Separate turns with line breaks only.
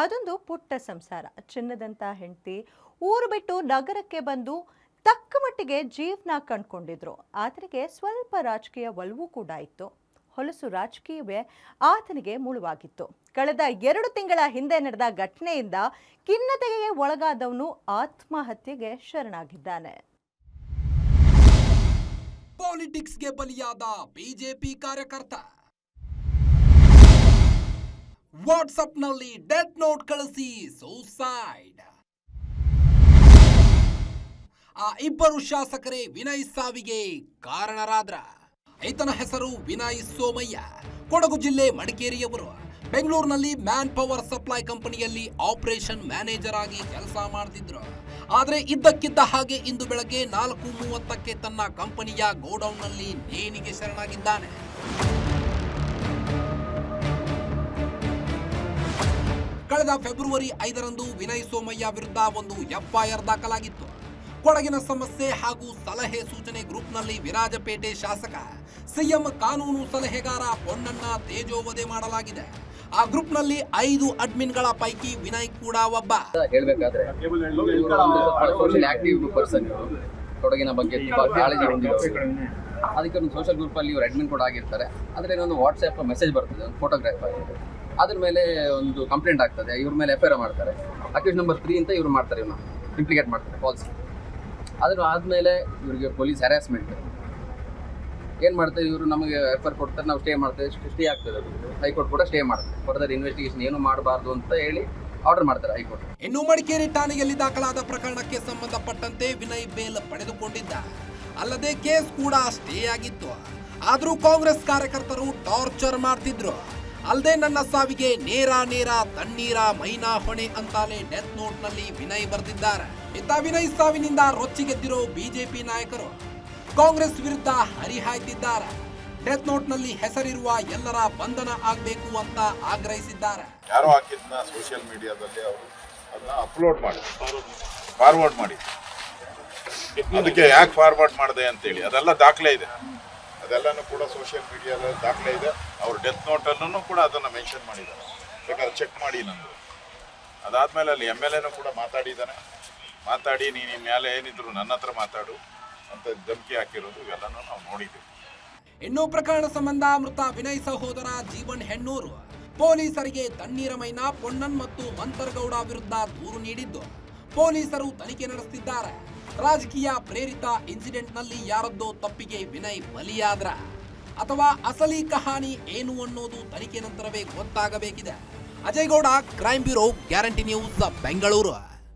ಅದೊಂದು ಪುಟ್ಟ ಸಂಸಾರ. ಚಿನ್ನದಂತ ಹೆಂಡತಿ ಊರು ಬಿಟ್ಟು ನಗರಕ್ಕೆ ಬಂದು ತಕ್ಕ ಮಟ್ಟಿಗೆ ಜೀವನ ಕಂಡ್ಕೊಂಡಿದ್ರು. ಆತನಿಗೆ ಸ್ವಲ್ಪ ರಾಜಕೀಯ ಒಲವು ಕೂಡ ಇತ್ತು. ಹೊಲಸು ರಾಜಕೀಯವೇ ಆತನಿಗೆ ಮುಳುವಾಗಿತ್ತು. ಕಳೆದ ಎರಡು ತಿಂಗಳ ಹಿಂದೆ ನಡೆದ ಘಟನೆಯಿಂದ ಖಿನ್ನತೆಗೆ ಒಳಗಾದವನು ಆತ್ಮಹತ್ಯೆಗೆ ಶರಣಾಗಿದ್ದಾನೆ.
ಪಾಲಿಟಿಕ್ಸ್ಗೆ ಬಲಿಯಾದ ಬಿಜೆಪಿ ಕಾರ್ಯಕರ್ತ. ವಾಟ್ಸ್ಆಪ್ನಲ್ಲಿ ಡೆತ್ ನೋಟ್ ಕಳಿಸಿ, ಸೂಸೈಡ್. ಆ ಇಬ್ಬರು ಶಾಸಕರೇ ವಿನಯ್ ಸಾವಿಗೆ ಕಾರಣರಾದ್ರ. ಈತನ ಹೆಸರು ವಿನಯ್ ಸೋಮಯ್ಯ. ಕೊಡಗು ಜಿಲ್ಲೆ ಮಡಿಕೇರಿಯವರು. ಬೆಂಗಳೂರಿನಲ್ಲಿ ಮ್ಯಾನ್ ಪವರ್ ಸಪ್ಲೈ ಕಂಪನಿಯಲ್ಲಿ ಆಪರೇಷನ್ ಮ್ಯಾನೇಜರ್ ಆಗಿ ಕೆಲಸ ಮಾಡ್ತಿದ್ರು. ಆದರೆ ಇದ್ದಕ್ಕಿದ್ದ ಹಾಗೆ ಇಂದು ಬೆಳಗ್ಗೆ ನಾಲ್ಕು ಮೂವತ್ತಕ್ಕೆ ತನ್ನ ಕಂಪನಿಯ ಗೋಡೌನ್ನಲ್ಲಿ ನೇಣಿಗೆ ಶರಣಾಗಿದ್ದಾನೆ. ಕಳೆದ ಫೆಬ್ರವರಿ ಐದರಂದು ವಿನಯ್ ಸೋಮಯ್ಯ ವಿರುದ್ಧ ಒಂದು ಎಫ್ಐಆರ್ ದಾಖಲಾಗಿತ್ತು. ಕೊಡಗಿನ ಸಮಸ್ಯೆ ಹಾಗೂ ಸಲಹೆ ಸೂಚನೆ ಗ್ರೂಪ್ನಲ್ಲಿ ವಿರಾಜಪೇಟೆ ಶಾಸಕ ಸಿಎಂ ಕಾನೂನು ಸಲಹೆಗಾರ ಪೊನ್ನಣ್ಣ ತೇಜೋವಧೆ ಮಾಡಲಾಗಿದೆ. ಆ ಗ್ರೂಪ್ನಲ್ಲಿ ಐದು ಅಡ್ಮಿನ್ಗಳ ಪೈಕಿ ವಿನಯ್ ಕೂಡ ಒಬ್ಬ.
ಹೇಳ್ಬೇಕಾದ್ರೆ ಕೊಡಗಿನ ಬಗ್ಗೆ ತುಂಬಾ ಕಾಳಜಿ ಅದಕ್ಕೆ ಒಂದು ಸೋಷಿಯಲ್ ಗ್ರೂಪ್ ಅಲ್ಲಿ ಇವರು ಅಡ್ಮಿನ್ ಕೂಡ ಆಗಿರ್ತಾರೆ. ಆದರೆ ಇನ್ನೊಂದು ವಾಟ್ಸ್ಆಪ್ ಮೆಸೇಜ್ ಬರ್ತದೆ, ಒಂದು ಫೋಟೋಗ್ರಾಫ್ ಅದ್ರ ಮೇಲೆ ಒಂದು ಕಂಪ್ಲೇಂಟ್ ಆಗ್ತದೆ, ಇವ್ರ ಮೇಲೆ ಎಫ್ ಐ ಆರ್ ಮಾಡ್ತಾರೆ. ಅಕ್ಯೂಸ್ ನಂಬರ್ ತ್ರೀ ಅಂತ ಇವ್ರು ಮಾಡ್ತಾರೆ ಇವ್ರನ್ನ ಇಂಪ್ಲಿಕೇಟ್ ಮಾಡ್ತಾರೆ ಫಾಲ್ಸ್ ಅದ್ರ ಆದ್ಮೇಲೆ ಇವರಿಗೆ ಪೊಲೀಸ್ ಹ್ಯಾರಾಸ್ಮೆಂಟ್ ಏನು ಮಾಡ್ತಾರೆ ಇವರು, ನಮಗೆ ಎಫ್ ಆರ್ ಕೊಡ್ತಾರೆ, ನಾವು ಸ್ಟೇ ಮಾಡ್ತೇವೆ ಸ್ಟೇ ಆಗ್ತದೆ ಅದು. ಹೈಕೋರ್ಟ್ ಕೂಡ ಸ್ಟೇ ಮಾಡ್ತಾರೆ ಫರ್ದರ್ ಇನ್ವೆಸ್ಟಿಗೇಷನ್ ಏನು ಮಾಡಬಾರ್ದು ಅಂತ ಹೇಳಿ ಆರ್ಡರ್ ಮಾಡ್ತಾರೆ ಹೈಕೋರ್ಟ್.
ಇನ್ನು ಮಡಿಕೇರಿ ಠಾಣೆಯಲ್ಲಿ ದಾಖಲಾದ ಪ್ರಕರಣಕ್ಕೆ ಸಂಬಂಧಪಟ್ಟಂತೆ ವಿನಯ್ ಬೇಲ್ ಪಡೆದುಕೊಂಡಿದ್ದ. ಅಲ್ಲದೆ ಕೇಸ್ ಕೂಡ ಸ್ಟೇ ಆಗಿತ್ತು. ಆದರೂ ಕಾಂಗ್ರೆಸ್ ಕಾರ್ಯಕರ್ತರು ಟಾರ್ಚರ್ ಮಾಡ್ತಿದ್ರು. ಅಲ್ಲದೆ ನನ್ನ ಸಾವಿಗೆ ನೇರ ನೇರ ತಣ್ಣೀರ ಮೈನಾ ಹೊಣೆ ಅಂತಾನೆ ಡೆತ್ ನೋಟ್ನಲ್ಲಿ ವಿನಯ್ ಬರೆದಿದ್ದಾರೆ. ಇತ್ತ ವಿನಯ್ ಸಾವಿನಿಂದ ರೊಚ್ಚಿಗೆದ್ದಿರೋ ಬಿಜೆಪಿ ನಾಯಕರು ಕಾಂಗ್ರೆಸ್ ವಿರುದ್ಧ ಹರಿಹಾಯ್ತಿದ್ದಾರೆ. ಡೆತ್ ನೋಟ್ನಲ್ಲಿ ಹೆಸರಿರುವ ಎಲ್ಲರ ಬಂಧನ ಆಗಬೇಕು ಅಂತ ಆಗ್ರಹಿಸಿದ್ದಾರೆ.
ಯಾರೋ ಹಾಕಿದ್ನ ಸೋಷಿಯಲ್ ಮೀಡಿಯಾದಲ್ಲಿ ಅವರು ಅದನ್ನ ಅಪ್ಲೋಡ್ ಮಾಡಿ, ಫಾರ್ವರ್ಡ್ ಮಾಡಿ. ಅದಕ್ಕೆ ಯಾಕೆ ಫಾರ್ವರ್ಡ್ ಮಾಡಿದೆ ಅಂತೇಳಿ, ಅದೆಲ್ಲ ದಾಖಲೆ ಇದೆ. ಅದೆಲ್ಲನೂ ಕೂಡ ಸೋಷಿಯಲ್ ಮೀಡಿಯಾದಲ್ಲಿ ದಾಖಲೆ ಇದೆ. ಅವ್ರ ಡೆತ್ ನೋಟಲ್ಲೂ ಕೂಡ ಅದನ್ನು ಮೆನ್ಷನ್ ಮಾಡಿದ್ದಾರೆ. ಬೇಕಾದ್ರೆ ಚೆಕ್ ಮಾಡಿ ನಂದು ಅದಾದಮೇಲೆ ಅಲ್ಲಿ ಎಂ ಎಲ್ ಎನೂ ಕೂಡ ಮಾತಾಡಿದ್ದಾನೆ. ಮಾತಾಡಿ, ನೀನು ಮೇಲೆ ಏನಿದ್ರು ನನ್ನ ಹತ್ರ ಮಾತಾಡು ಅಂತ ಧಮಕಿ ಹಾಕಿರೋದು ಇವೆಲ್ಲನೂ ನಾವು ನೋಡಿದ್ದೀವಿ.
ಇನ್ನು ಪ್ರಕರಣ ಸಂಬಂಧ ಮೃತ ವಿನಯ್ ಸಹೋದರ ಜೀವನ್ ಹೆಣ್ಣೂರು. ಪೊಲೀಸರಿಗೆ ತಣ್ಣೀರ ಮೈನಾ, ಪೊನ್ನನ್ ಮತ್ತು ಮಂತರಗೌಡ ವಿರುದ್ಧ ದೂರು ನೀಡಿದ್ದು. ಪೊಲೀಸರು ತನಿಖೆ ನಡೆಸುತ್ತಿದ್ದಾರೆ. ರಾಜಕೀಯ ಪ್ರೇರಿತ ಇನ್ಸಿಡೆಂಟ್ನಲ್ಲಿ ಯಾರದ್ದೋ ತಪ್ಪಿಗೆ ವಿನಯ್ ಬಲಿಯಾದ್ರ. ಅಥವಾ ಅಸಲಿ ಕಹಾನಿ ಏನು ಅನ್ನೋದು ತನಿಖೆ ನಂತರವೇ ಗೊತ್ತಾಗಬೇಕಿದೆ. Ajay Gowda, crime bureau, guarantee news, Bengaluru.